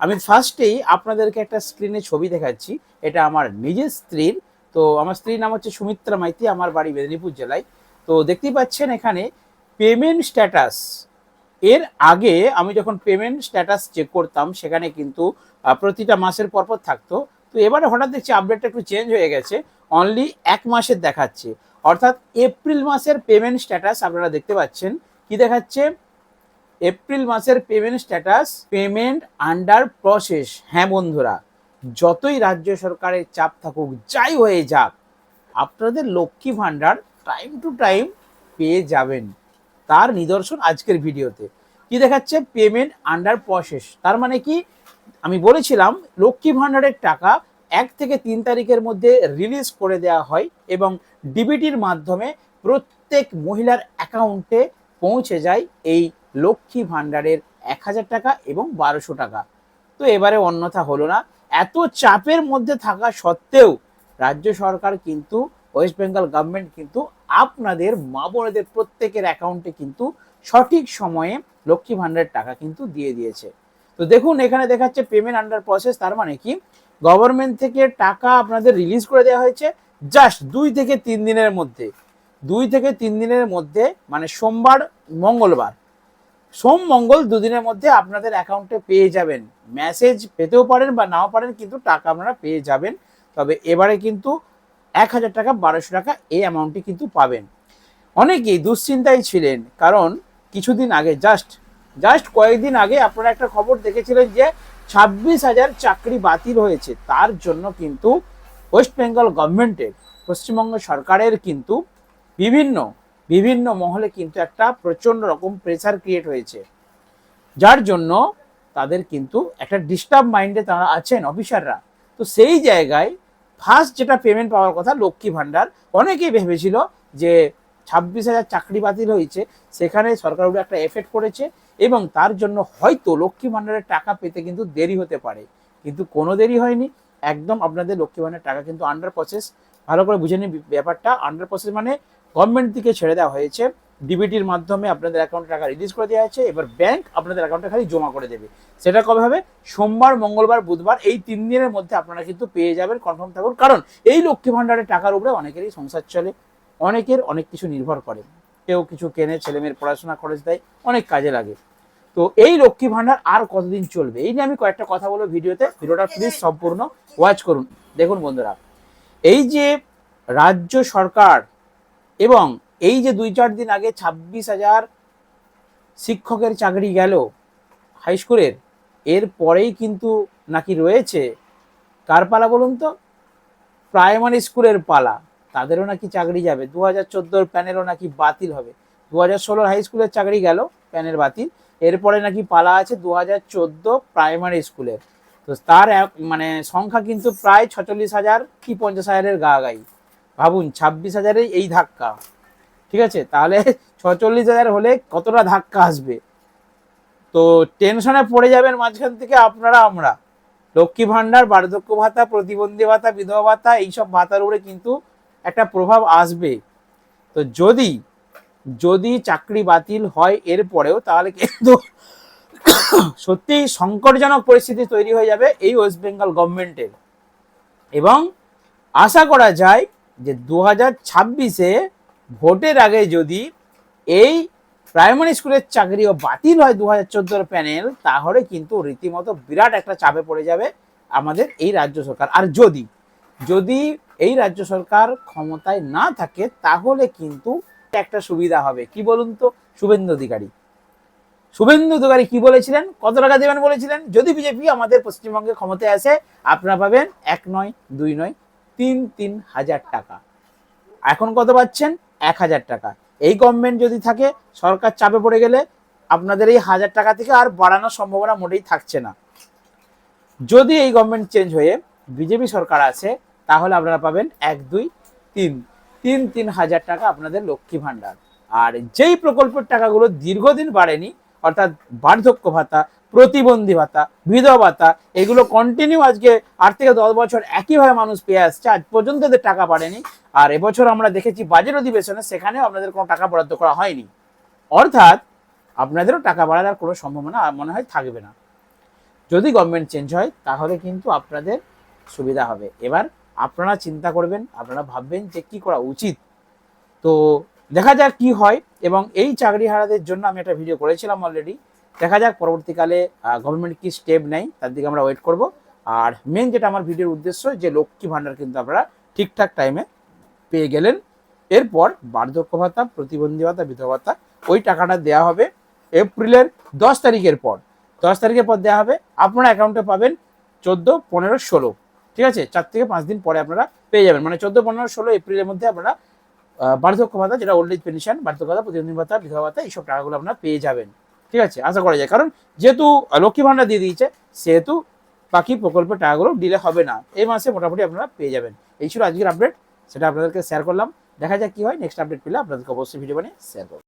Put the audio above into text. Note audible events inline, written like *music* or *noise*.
আমি ফার্স্টেই আপনাদেরকে একটা স্ক্রিনে ছবি দেখাচ্ছি। এটা আমার নিজের স্ত্রীর। তো আমার স্ত্রীর নাম হচ্ছে সুমিত্রা মাইতি, আমার বাড়ি মেদিনীপুর জেলায়। তো দেখতেই পাচ্ছেন এখানে পেমেন্ট স্ট্যাটাস এর আগে আমি যখন পেমেন্ট স্ট্যাটাস চেক করতাম, সেখানে কিন্তু প্রতিটা মাসের পরপর থাকতো। তো এবারে হঠাৎ দেখছি আপডেটটা একটু চেঞ্জ হয়ে গেছে। অনলি এক মাসের দেখাচ্ছে। অর্থাৎ এপ্রিল মাসের পেমেন্ট স্ট্যাটাস আপনারা দেখতে পাচ্ছেন। কি দেখাচ্ছে? এপ্রিল মাসের payment status payment under process হ্যাঁ বন্ধুরা, যতই রাজ্য সরকারের চাপ থাকুক, যাই হয়ে যাক, আপনাদের Lakshmi Bhandar time to time পেয়ে যাবেন। তার নিদর্শন আজকের ভিডিওতে। কি দেখাচ্ছে? পেমেন্ট আন্ডার প্রসেস তার মানে কি? আমি বলেছিলাম, লক্ষ্মী ভাণ্ডারের টাকা এক থেকে তিন তারিখের মধ্যে রিলিজ করে দেওয়া হয় এবং ডিবিটির মাধ্যমে প্রত্যেক মহিলার অ্যাকাউন্টে পৌঁছে যায় এই লক্ষ্মী ভাণ্ডারের এক হাজার টাকা এবং বারোশো টাকা। তো এবারে অন্যথা হলো না। এত চাপের মধ্যে থাকা সত্ত্বেও রাজ্য সরকার কিন্তু ওয়েস্ট বেঙ্গল গভর্নমেন্ট কিন্তু আপনাদের মা বোনেদের প্রত্যেকের অ্যাকাউন্টে কিন্তু সঠিক সময়ে লক্ষ্মী ভাণ্ডারের টাকা কিন্তু দিয়ে দিয়েছে। তো দেখুন, এখানে দেখাচ্ছে পেমেন্ট আন্ডার প্রসেস তার মানে কি? গভর্নমেন্ট থেকে টাকা আপনাদের রিলিজ করে দেওয়া হয়েছে জাস্ট দুই থেকে তিন দিনের মধ্যে। দুই থেকে তিন দিনের মধ্যে মানে সোমবার, মঙ্গলবার। সোম মঙ্গল দুদিনের মধ্যে আপনাদের অ্যাকাউন্টে পেয়ে যাবেন। মেসেজ পেতেও পারেন বা নাও পারেন, কিন্তু টাকা আপনারা পেয়ে যাবেন। তবে এবারে কিন্তু এক হাজার টাকা, বারোশো টাকা এই অ্যামাউন্টটি কিন্তু পাবেন। অনেকেই দুশ্চিন্তায় ছিলেন, কারণ কিছুদিন আগে জাস্ট জাস্ট কয়েকদিন আগে আপনারা একটা খবর দেখেছিলেন যে ছাব্বিশ হাজার চাকরি বাতিল হয়েছে। তার জন্য কিন্তু ওয়েস্ট বেঙ্গল গভর্নমেন্টের পশ্চিমবঙ্গ সরকারের কিন্তু বিভিন্ন বিভিন্ন মহলে কিন্তু একটা প্রচণ্ড রকম প্রেসার ক্রিয়েট হয়েছে। যার জন্য তাদের কিন্তু একটা ডিস্টার্ব মাইন্ডে তারা আছেন অফিসাররা তো সেই জায়গায় ফার্স্ট যেটা পেমেন্ট পাওয়ার কথা লক্ষ্মী ভাণ্ডার, অনেকেই ভেবেছিল যে ছাব্বিশ হাজার চাকরি বাতিল হয়েছে, সেখানে সরকার উপরে একটা এফেক্ট পড়েছে এবং তার জন্য হয়তো লক্ষ্মী ভাণ্ডারের টাকা পেতে কিন্তু দেরি হতে পারে। কিন্তু কোনো দেরি হয়নি। একদম আপনাদের লক্ষ্মী ভাণ্ডারের টাকা কিন্তু আন্ডার প্রসেস ভালো করে বুঝে নিন ব্যাপারটা। আন্ডার প্রসেস মানে গভর্নমেন্ট থেকে ছেড়ে দেওয়া হয়েছে। ডিবিটির মাধ্যমে আপনাদের অ্যাকাউন্টে টাকা রিলিজ করে দেওয়া হয়েছে, এবার ব্যাংক আপনাদের অ্যাকাউন্টে খালি জমা করে দেবে। সেটা কবে হবে? সোমবার, মঙ্গলবার, বুধবার, এই তিন দিনের মধ্যে আপনারা কিন্তু পেয়ে যাবেন কনফার্ম থাকুন। কারণ এই লক্ষ্মী ভাণ্ডারের টাকার উপরে অনেকেরই সংসার চলে, অনেকের অনেক কিছু নির্ভর করে। কেউ কিছু কেনে ছেলে মেয়ের পড়াশোনা খরচ দেয়, অনেক কাজে লাগে। তো এই লক্ষ্মী ভাণ্ডার আর কতদিন চলবে? এই নিয়ে আমি কয়েকটা কথা বলব ভিডিওতে। ভিডিওটা প্লিজ সম্পূর্ণ ওয়াচ করুন। দেখুন বন্ধুরা, এই যে রাজ্য সরকার এবং এই যে দুই চার দিন আগে ছাব্বিশ হাজার শিক্ষকের চাকরি গেল হাই স্কুলের এর পরেই কিন্তু নাকি রয়েছে। কার পালা বলুন তো? প্রাইমারি স্কুলের পালা। তাদেরও নাকি চাকরি যাবে। দু হাজার চোদ্দোর প্যানেলও নাকি বাতিল হবে। দু হাজার ষোলোর হাই স্কুলের চাকরি গেল প্যানেল বাতিল। এরপরে নাকি পালা আছে দু হাজার চোদ্দ প্রাইমারি স্কুলের তো তার মানে সংখ্যা কিন্তু প্রায় ছচল্লিশ হাজার কি পঞ্চাশ হাজারের গা গাই ভাবুন, ছাব্বিশ হাজারের এই ধাক্কা। ঠিক আছে? তাহলে *laughs* ছচল্লিশ হাজার হলে কতটা ধাক্কা আসবে? তো টেনশনে পড়ে যাবেন মাঝখান থেকে আপনারা, আমরা। লক্ষ্মী ভাণ্ডার, বার্ধক্য ভাতা, প্রতিবন্ধী ভাতা, বিধবা ভাতা, এইসব ভাতার উপরে কিন্তু একটা প্রভাব আসবে। তো যদি যদি চাকরি বাতিল হয় এর পরেও, তাহলে কিন্তু *coughs* সত্যিই সংকটজনক পরিস্থিতি তৈরি হয়ে যাবে এই ওয়েস্ট বেঙ্গল গভর্নমেন্টের। এবং আশা করা যায় যে দু হাজার ছাব্বিশে ভোটের আগে যদি এই প্রাইমারি স্কুলের চাকরিও বাতিল হয় দু হাজার চোদ্দোর প্যানেল, তাহলে কিন্তু রীতিমতো বিরাট একটা চাপে পড়ে যাবে আমাদের এই রাজ্য সরকার। আর যদি যদি এই রাজ্য সরকার ক্ষমতায় না থাকে, তাহলে কিন্তু একটা সুবিধা হবে। কি বলুন তো? শুভেন্দু অধিকারী। শুভেন্দু অধিকারী কি বলেছিলেন? কত টাকা দেবেন বলেছিলেন? যদি বিজেপি আমাদের পশ্চিমবঙ্গে ক্ষমতায় আসে, আপনারা পাবেন এক নয়, দুই নয় তিন তিন হাজার টাকা। এখন কত পাচ্ছেন? এক হাজার টাকা। এই গভর্নমেন্ট যদি থাকে, সরকার চাপে পড়ে গেলে আপনাদের এই হাজার টাকা থেকে আর বাড়ানোর সম্ভাবনা মোটেই থাকছে না। যদি এই গভর্নমেন্ট চেঞ্জ হয়ে বিজেপি সরকার আছে, তাহলে আপনারা পাবেন এক, দুই, তিন। তিন তিন হাজার টাকা আপনাদের লক্ষ্মী ভাণ্ডার। আর যেই প্রকল্পের টাকাগুলো দীর্ঘদিন বাড়েনি অর্থাৎ বার্ধক্য ভাতা, প্রতিবন্ধী ভাতা, বিধবা ভাতা, এগুলো কন্টিনিউ আজকে আট থেকে দশ বছর একইভাবে মানুষ পেয়ে আসছে। আজ পর্যন্ত এদের টাকা বাড়েনি। আর এবছর আমরা দেখেছি বাজেট অধিবেশনে সেখানেও আপনাদের কোনো টাকা বরাদ্দ করা হয়নি। অর্থাৎ আপনাদেরও টাকা বাড়ানোর কোনো সম্ভাবনা মনে হয় থাকবে না। যদি গভর্নমেন্ট চেঞ্জ হয়, তাহলে কিন্তু আপনাদের সুবিধা হবে। এবার আপনারা চিন্তা করবেন, আপনারা ভাববেন যে কী করা উচিত। তো দেখা যাক কি হয়, এবং এই চাকরি হারাদের জন্য আমি একটা ভিডিও করেছিলাম অলরেডি দেখা যাক পরবর্তীকালে গভর্নমেন্ট কি স্টেপ নেয়, তার দিকে আমরা ওয়েট করব। আর মেন যেটা আমার ভিডিওর উদ্দেশ্য, যে লক্ষ্মী ভাণ্ডার কিন্তু আপনারা ঠিকঠাক টাইমে পেয়ে গেলেন। এরপর বার্ধক্য ভাতা, প্রতিবন্ধী ভাতা, বিধবা ভাতা, ওই টাকাটা দেওয়া হবে এপ্রিলের দশ তারিখের পর। দশ তারিখের পর দেওয়া হবে, আপনারা অ্যাকাউন্টে পাবেন চোদ্দ, পনেরো, ষোলো। ঠিক আছে? চার থেকে পাঁচ দিন পরে আপনারা পেয়ে যাবেন। মানে চোদ্দ, পনেরো, ষোলো এপ্রিলের মধ্যে আপনারা বার্ধক্য ভাতা, যেটা ওল্ড এজ পেনশন বার্ধক্য ভাতা, প্রতিবন্ধী ভাতা, বিধবা ভাতা, এইসব টাকাগুলো আপনারা পেয়ে যাবেন। ঠিক আছে? আশা করা যায়। কারণ যেহেতু লক্ষ্মী ভাণ্ডার দিয়ে দিয়েছে, সেহেতু বাকি প্রকল্পের টাকাগুলো ডিলে হবে না। এই মাসে মোটামুটি আপনারা পেয়ে যাবেন। এই ছিল আজকের আপডেট সেটা আপনাদেরকে শেয়ার করলাম। দেখা যাক কি হয়। নেক্সট আপডেট পেলে আপনাদেরকে অবশ্যই ভিডিও বানিয়ে শেয়ার করব।